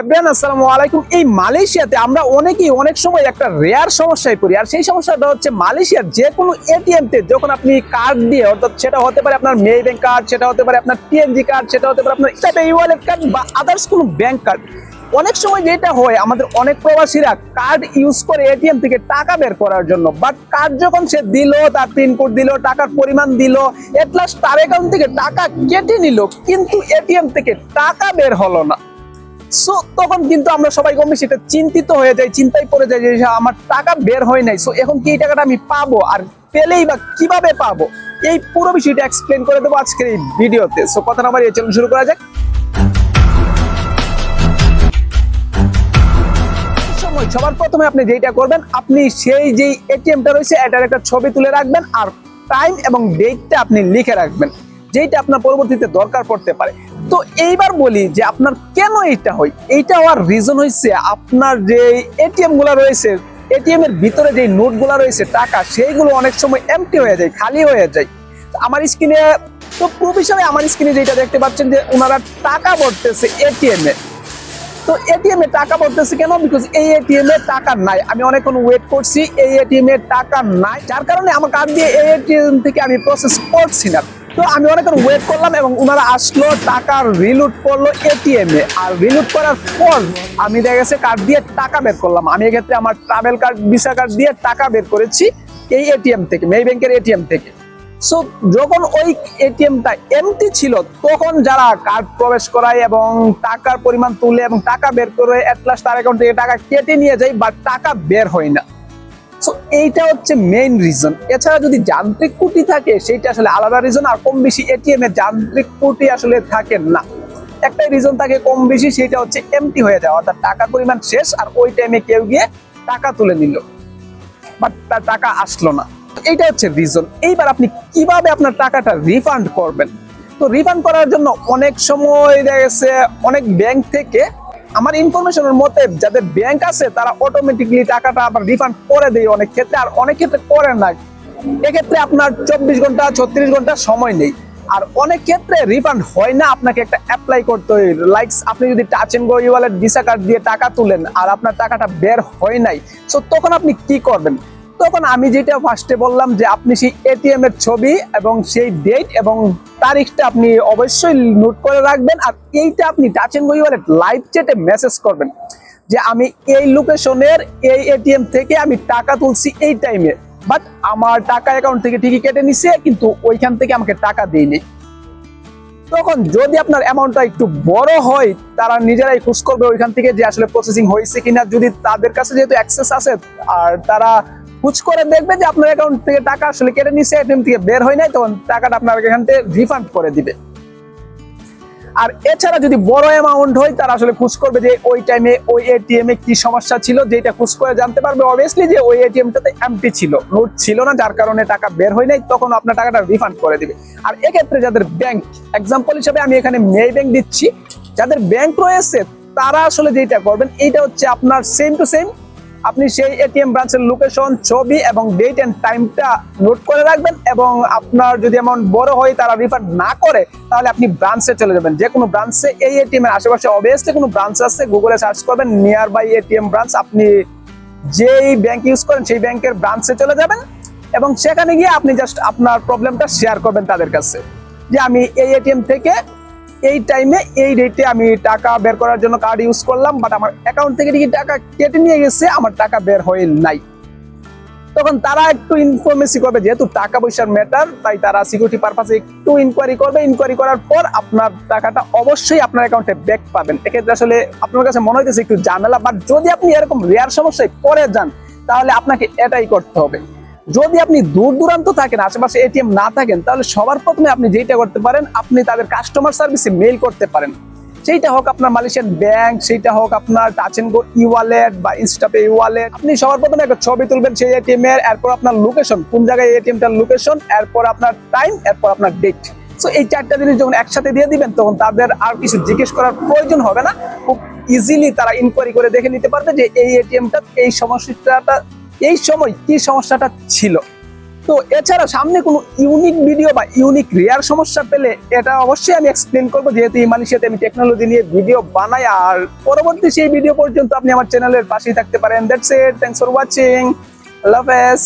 Everyone আসসালামু আলাইকুম। এই মালয়েশিয়াতে আমরা অনেকেই অনেক সময় একটা রেয়ার সমস্যায় পড়ি। আর সেই সমস্যাটা হচ্ছে মালয়েশিয়ার যে কোনো এটিএম তে যখন আপনি কার্ড দিয়ে, অর্থাৎ সেটা হতে পারে আপনার মে ব্যাংক কার্ড সেটা হতে পারে আপনার টিএনজি কার্ড সেটা হতে পারে আপনার ইস্টাপে ওয়ালেট কার্ড বা আদার্স কোনো ব্যাংক কার্ড অনেক সময় যেটা হয়, আমাদের অনেক প্রবাসীরা কার্ড ইউজ করে এটিএম থেকে টাকা বের করার জন্য। বাট কার্ড যখন সে দিল, তার পিনকোড দিল, টাকার পরিমাণ দিল এট লাস্ট তার অ্যাকাউন্ট থেকে টাকা কেটে নিল, কিন্তু এটিএম থেকে টাকা বের হলো না। সো তখন কিন্তু আমরা সবাই কম বেশি এটা চিন্তিত হয়ে যাই, চিন্তায় পড়ে যাই যে আমার টাকা বের হয় নাই। সো এখন কি এই টাকাটা আমি পাবো আর পেলেই বা কীভাবে পাবো? এই পুরো বিষয়টা এক্সপ্লেন করে দেবো আজকের এই ভিডিওতে। সো কথা আমার এই চলুন, শুরু করা যাক। সবার প্রথমে আপনি যেটা করবেন, আপনি সেই যেই এটিএমটা রয়েছে, এটার একটা ছবি তুলে রাখবেন আর টাইম এবং ডেটটা আপনি লিখে রাখবেন যেটা আপনার পরবর্তীতে দরকার পড়তে পারে। তো এইবার বলি যে আপনার কেন এইটা হয়? এইটা হওয়ার রিজন হচ্ছে আপনার যে এটিএমগুলা রয়েছে এটিএম এর ভিতরে যে নোটগুলা রয়েছে, টাকা, সেইগুলো অনেক সময় এমটি হয়ে যায়, খালি হয়ে যায়। আমার স্ক্রিনে তো প্রুফ হিসাবে আমার স্ক্রিনে যেটা দেখতে পাচ্ছেন যে ওনারা টাকা ভরতেছে এটিএম এ। তো এটিএম এ টাকা পড়তেছে কেন? বিকজ এই এটিএম এ টাকা নাই। আমি অনেকক্ষণ ওয়েট করছি, এই এটিএম এ টাকা নাই। যার কারণে আমার কার্ড দিয়ে এই এটিএম থেকে আমি প্রসেস করছি না। তো আমি অনেকক্ষণ ওয়েট করলাম এবং ওনারা আসলো, টাকা রিলুট করল এটিএম এ। আর রিলুট করার পর আমি দেখা গেছে কার্ড দিয়ে টাকা বের করলাম। আমি এক্ষেত্রে আমার ট্রাভেল কার্ড ভিসা কার্ড দিয়ে টাকা বের করেছি এই এটিএম থেকে মে ব্যাংকের এটিএম থেকে। সো যখন ওই এটিএমটা এমটি ছিল, তখন যারা কার্ড প্রবেশ করায় এবং টাকার পরিমাণ তুলে এবং টাকা বের করে অ্যাটলাস তার অ্যাকাউন্ট থেকে টাকা কেটে নিয়ে যায় বা টাকা বের হয় না। সো এইটা হচ্ছে মেইন রিজন এছাড়া যদি যান্ত্রিক ত্রুটি থাকে সেটা আসলে আলাদা রিজন আর কম বেশি এটিএম এ যান্ত্রিক ত্রুটি আসলে থাকে না। একটাই রিজন থাকে কম বেশি সেটা হচ্ছে এমটি হয়ে যাওয়া, অর্থাৎ টাকার পরিমাণ শেষ, আর ওই টাইমে কেউ গিয়ে টাকা তুলে নিল। বাট তার টাকা আসলো না। এইটা হচ্ছে রিজন এইবার আপনি কীভাবে আপনার টাকাটা রিফান্ড করবেন? তো রিফান্ড করার জন্য অনেক সময় দেখা গেছে, অনেক ব্যাংক থেকে আমার ইনফরমেশনের মতে যাদের ব্যাংক আছে, তারা অটোমেটিকলি টাকাটা আবার রিফান্ড করে দেয় অনেক ক্ষেত্রে, আর অনেক ক্ষেত্রে করে না। এক্ষেত্রে আপনার চব্বিশ ঘণ্টা, ছত্রিশ ঘণ্টা সময় নেই। আর অনেক ক্ষেত্রে রিফান্ড হয় না, আপনাকে একটা অ্যাপ্লাই করতে হয়। লাইকস আপনি যদি touch and go wallet Visa card দিয়ে টাকা তুলেন, আর আপনার টাকাটা বের হয় নাই সো তখন আপনি কি করবেন? তখন আমি যেটা ফার্স্টে বললাম যে আপনি সেই এটিএম এর ছবি এবং সেই ডেট এবং তারিখটা আপনি অবশ্যই নোট করে রাখবেন আর এইটা আপনি টাচ এন্ড ওয়ালেট লাইভ চ্যাটে মেসেজ করবেন যে আমি এই লোকেশনের এই এটিএম থেকে আমি টাকা তুলছি এই টাইমে বাট আমার টাকা অ্যাকাউন্ট থেকে ঠিকই কেটে নিছে, কিন্তু ওইখান থেকে আমাকে টাকা দেয়নি। তখন যদি আপনার অ্যামাউন্টটা একটু বড় হয়, তারা নিজেরাই খোঁজ করবে ওইখান থেকে যে আসলে প্রসেসিং হয়েছে কিনা। যদি তাদের কাছে যেহেতু অ্যাক্সেস আছে, আর তারা খোঁজ করে দেখবে যে আপনার অ্যাকাউন্ট থেকে টাকা আসলে কেটে নিচ্ছে এটিএম থেকে বের হয় নাই, তখন টাকাটা আপনার এখান থেকে রিফান্ড করে দিবে। আর এছাড়া যদি বড় অ্যামাউন্ট হয়, তারা আসলে খোঁজ করবে যে ওই টাইমে ওই এটিএম এ কি সমস্যা ছিল, যেটা খোঁজ করে জানতে পারবে। অবভিয়াসলি যে ওই এটিএমটাতে এমটি ছিল নোট ছিল না, যার কারণে টাকা বের হয় নাই, তখন আপনার টাকাটা রিফান্ড করে দিবে। আর এক্ষেত্রে যাদের ব্যাংক এক্সাম্পল হিসাবে আমি এখানে মে ব্যাংক দিচ্ছি, যাদের ব্যাংক রয়েছে, তারা আসলে যেটা করবেন, এইটা হচ্ছে আপনার সেম টু সেম আপনি সেই এটিএম ব্রাঞ্চের লোকেশন ছবি এবং ডেট এন্ড টাইমটা নোট করে রাখবেন এবং আপনার যদি এমন বড় হয়, তারা রিফান্ড না করে, তাহলে আপনি ব্রাঞ্চে চলে যাবেন। যে কোনো ব্রাঞ্চে এই এটিএম এর আশেপাশে অবভিয়াসলি কোনো ব্রাঞ্চ আছে গুগলে সার্চ করবেন নিয়ার বাই এটিএম ব্রাঞ্চ আপনি যেই ব্যাংক ইউজ করেন, সেই ব্যাংকের ব্রাঞ্চে চলে যাবেন এবং সেখানে গিয়ে আপনি জাস্ট আপনার প্রবলেমটা শেয়ার করবেন তাদের কাছে। যে আমি এই এটিএম থেকে এই টাইমে এই ডেটে আমি টাকা বের করার জন্য কার্ড ইউজ করলাম বাট আমার অ্যাকাউন্ট থেকে কি টাকা কেটে নিয়ে গেছে, আমার টাকা বের হয়ে নাই। তখন তারা একটু ইনফরমেসি করবে, যেহেতু টাকা পয়সার ম্যাটার তাই তারা সিকিউরিটি পারপাসে একটু ইনকোয়ারি করবে। ইনকোয়ারি করার পর আপনার টাকাটা অবশ্যই আপনার অ্যাকাউন্টে ব্যাক পাবেন। এক্ষেত্রে আসলে আপনার কাছে মনে হইতেছে একটু ঝামেলা বাট যদি আপনি এরকম রেয়ার সমস্যায় পড়ে যান, তাহলে আপনাকে এটাই করতে হবে। যদি আপনি দূর দূরান্ত থাকেন, আশেপাশে এটিএম না থাকেন, তাহলে সবার প্রথমে আপনি যেটা করতে পারেন, আপনি তাদের কাস্টমার সার্ভিসে মেইল করতে পারেন। সেইটা হোক আপনার মালয়েশিয়ান ব্যাংক সেইটা হোক আপনার touch and go e wallet বা ইনস্টাপে ই ওয়ালেট আপনি সবার প্রথমে একটা ছবি তুলবেন সেই এটিএম এর এরপর আপনার লোকেশন কোন জায়গায় এটিএমটার লোকেশন এরপর আপনার টাইম এরপর আপনার ডেট সো এই চারটা জিনিস যখন একসাথে দিয়ে দিবেন, তখন তাদের আর কিছু জিজ্ঞেস করার প্রয়োজন হবে না। খুব ইজিলি তারা ইনকোয়ারি করে দেখে নিতে পারবে যে এই এটিএমটা, এই সমস্যাটা এই সময় কি সমস্যাটা ছিল? তো এছাড়া সামনে কোনো ইউনিক ভিডিও বা ইউনিক রেয়ার সমস্যা পেলে এটা অবশ্যই আমি এক্সপ্লেন করব। যেহেতু এই মালয়েশিয়াতে আমি টেকনোলজি নিয়ে ভিডিও বানাই আর পরবর্তী সেই ভিডিও পর্যন্ত আপনি আমার চ্যানেলের পাশেই থাকতে পারেন। That's it thanks for watching আল্লাহ হাফেজ